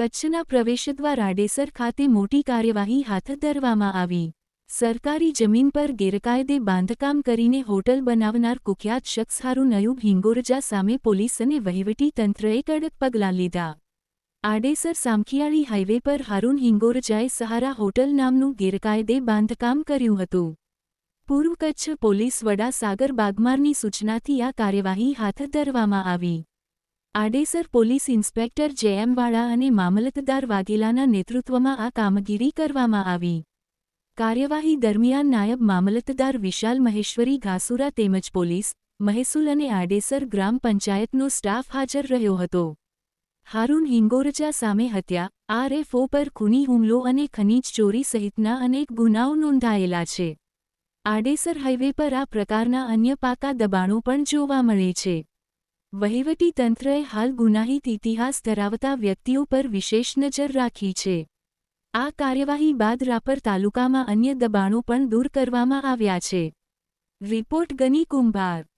કચ્છના પ્રવેશદ્વાર આડેસર ખાતે મોટી કાર્યવાહી હાથ ધરવામાં આવી. સરકારી જમીન પર ગેરકાયદે બાંધકામ કરીને હોટલ બનાવનાર કુખ્યાત શખ્સ હારૂન અયુબ હિંગોરજા સામે પોલીસ અને વહીવટી તંત્રએ કડક પગલાં લીધા. આડેસર સામખિયાળી હાઇવે પર હારૂન હિંગોરજાએ સહારા હોટલ નામનું ગેરકાયદે બાંધકામ કર્યું હતું. પૂર્વ કચ્છ પોલીસ વડા સાગર બાગમારની સૂચનાથી આ કાર્યવાહી હાથ ધરવામાં આવી. આડેસર પોલીસ ઇન્સ્પેક્ટર જેએમવાળા અને મામલતદાર વાઘેલાના નેતૃત્વમાં આ કામગીરી કરવામાં આવી. કાર્યવાહી દરમિયાન નાયબ મામલતદાર વિશાલ મહેશ્વરી ઘાસુરા તેમજ પોલીસ, મહેસૂલ અને આડેસર ગ્રામ પંચાયતનો સ્ટાફ હાજર રહ્યો હતો. હારૂન હિંગોરજા સામે હત્યા, આરએફઓ પર ખૂની હુમલો અને ખનીજ ચોરી સહિતના અનેક ગુનાઓ નોંધાયેલા છે. આડેસર હાઇવે પર આ પ્રકારના અન્ય પાકા દબાણો પણ જોવા મળે છે. વહીવટી તંત્રએ હાલ ગુનાહિત ઇતિહાસ ધરાવતા વ્યક્તિઓ પર વિશેષ નજર રાખી છે. આ કાર્યવાહી બાદ રાપર તાલુકામાં અન્ય દબાણો પણ દૂર કરવામાં આવ્યા છે. રિપોર્ટ ગની કુંભાર.